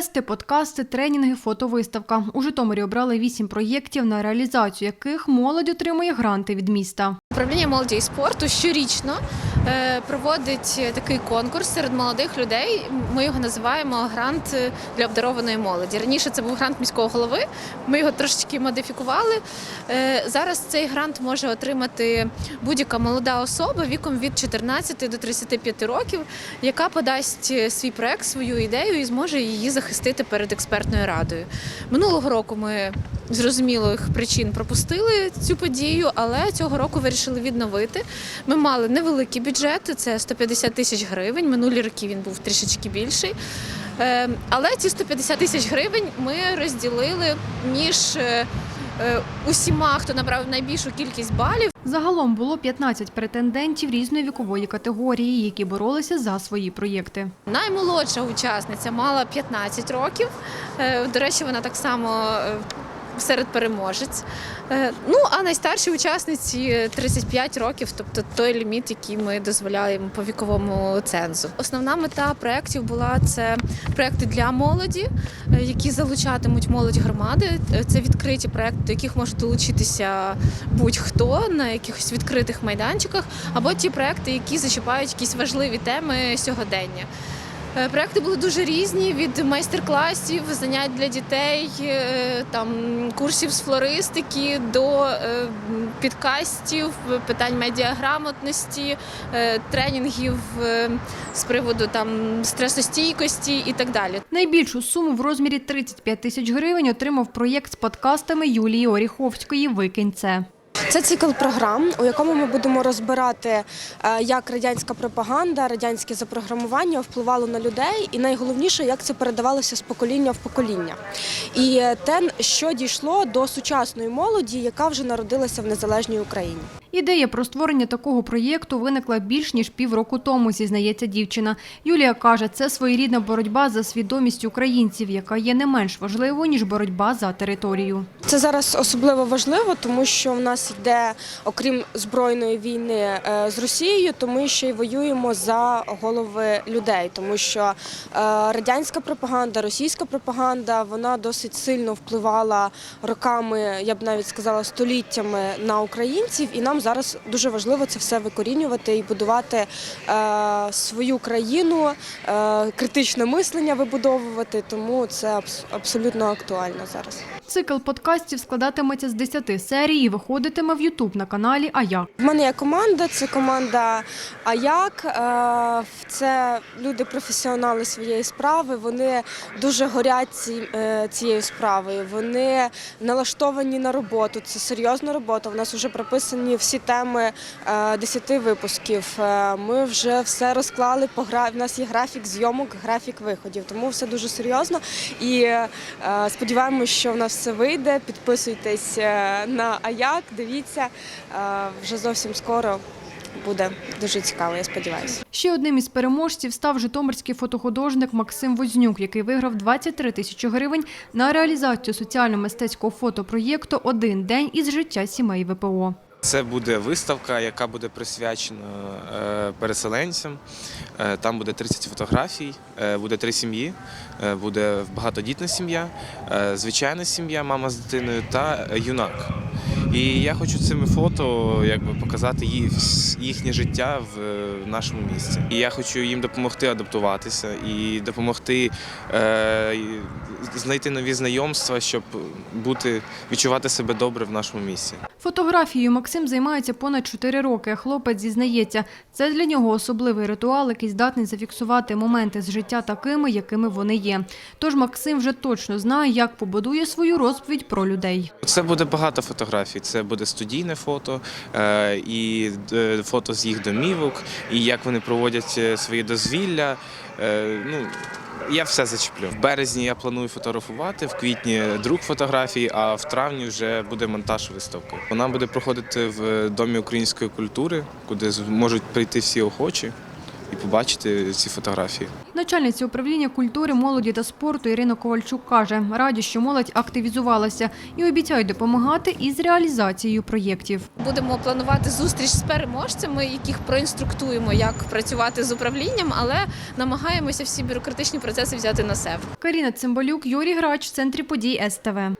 Квести, подкасти, тренінги, фотовиставка. У Житомирі обрали вісім проєктів, на реалізацію яких молодь отримує гранти від міста. Управління молоді і спорту щорічно е, проводить такий конкурс серед молодих людей. Ми його називаємо грант для обдарованої молоді. Раніше це був грант міського голови. Ми його трошечки модифікували. Е, Зараз цей грант може отримати будь-яка молода особа віком від 14 до 35 років, яка подасть свій проект, свою ідею і зможе її захистити перед експертною радою. Минулого року ми зрозумілих причин пропустили цю подію, але цього року вирішили відновити. Ми мали невеликий бюджет, це 150 тисяч гривень. Минулі роки він був трішечки більший. Е, Але ці 150 тисяч гривень ми розділили між е, е, усіма, хто набрав найбільшу кількість балів. Загалом було 15 претендентів різної вікової категорії, які боролися за свої проєкти. Наймолодша учасниця мала 15 років. До речі, вона так само серед переможець. Е, Ну а найстарші учасниці 35 років, тобто той ліміт, який ми дозволяємо по віковому цензу. Основна мета проєктів була це проєкти для молоді, е, які залучатимуть молодь громади. Е, Це відкриті проєкти, до яких може долучитися будь-хто на якихось відкритих майданчиках, або ті проєкти, які зачіпають якісь важливі теми сьогодення. Е, Проекти були дуже різні від майстер-класів, занять для дітей, е, там курсів з флористики до е, підкастів, питань медіаграмотності, тренінгів з приводу там стресостійкості і так далі. Найбільшу суму в розмірі 35 тисяч гривень отримав проєкт з подкастами Юлії Оріховської «Викинь це». Це цикл програм, у якому ми будемо розбирати, е, як радянська пропаганда, радянське запрограмування впливало на людей, і найголовніше, як це передавалося з покоління в покоління. І е, те, що дійшло до сучасної молоді, яка вже народилася в незалежній Україні. Ідея про створення такого проєкту виникла більш ніж півроку тому, зізнається дівчина. Юлія каже, це своєрідна боротьба за свідомість українців, яка є не менш важливою, ніж боротьба за територію. Це зараз особливо важливо, тому що в нас йде, окрім збройної війни е, з Росією, то ми ще й воюємо за голови людей, тому що е, радянська пропаганда, російська пропаганда, вона досить сильно впливала роками, я б навіть сказала, століттями на українців, і нам зараз дуже важливо це все викорінювати і будувати е, свою країну, е, критичне мислення вибудовувати. Тому це абс- абсолютно актуально зараз. Цикл подкастів складатиметься з 10 серій і виходитиме в Ютуб на каналі «Аяк». В мене є команда, це команда Аяк. Е, Це люди професіонали своєї справи. Вони дуже горять е, цією справою. Вони налаштовані на роботу. Це серйозна робота. У нас вже прописані всі теми е, 10 випусків. Е, Ми вже все розклали. У нас є графік зйомок, графік виходів. Тому все дуже серйозно. І сподіваємось, що в нас все вийде. Підписуйтесь е, на Аяк, дивіться е, вже зовсім скоро. Буде дуже цікаво, я сподіваюся. Ще одним із переможців став житомирський фотохудожник Максим Вознюк, який виграв 23 тисячі гривень на реалізацію соціально-мистецького фотопроєкту Один день із життя сімей ВПО. Це буде виставка, яка буде присвячена е, переселенцям. Е, Там буде 30 фотографій, е, буде три сім'ї, буде багатодітна сім'я, звичайна сім'я, мама з дитиною та юнак. І я хочу цими фото якби, показати їх, їхнє життя в е, нашому місті. І я хочу їм допомогти адаптуватися і допомогти е, знайти нові знайомства, щоб бути, відчувати себе добре в нашому місті. Фотографією Максим займається понад 4 роки. Хлопець зізнається, це для нього особливий ритуал, який здатний зафіксувати моменти з життя такими, якими вони є. Тож Максим вже точно знає, як побудує свою розповідь про людей. Це буде багато фотографій. Це буде студійне фото е, і е, фото з їх домівок, і як вони проводять е, свої дозвілля. Ну, я все зачеплю. В березні я планую фотографувати, в квітні друк фотографій, а в травні вже буде монтаж виставки. Вона буде проходити в Домі української культури, куди зможуть прийти всі охочі і побачити ці фотографії. Начальниця управління культури, молоді та спорту Ірина Ковальчук каже, раді, що молодь активізувалася і обіцяють допомагати із реалізацією проєктів. Будемо планувати зустріч з переможцями, яких проінструктуємо, як працювати з управлінням, але намагаємося всі бюрократичні процеси взяти на себе. Каріна Цимбалюк, Юрій Грач в центрі подій СТВ.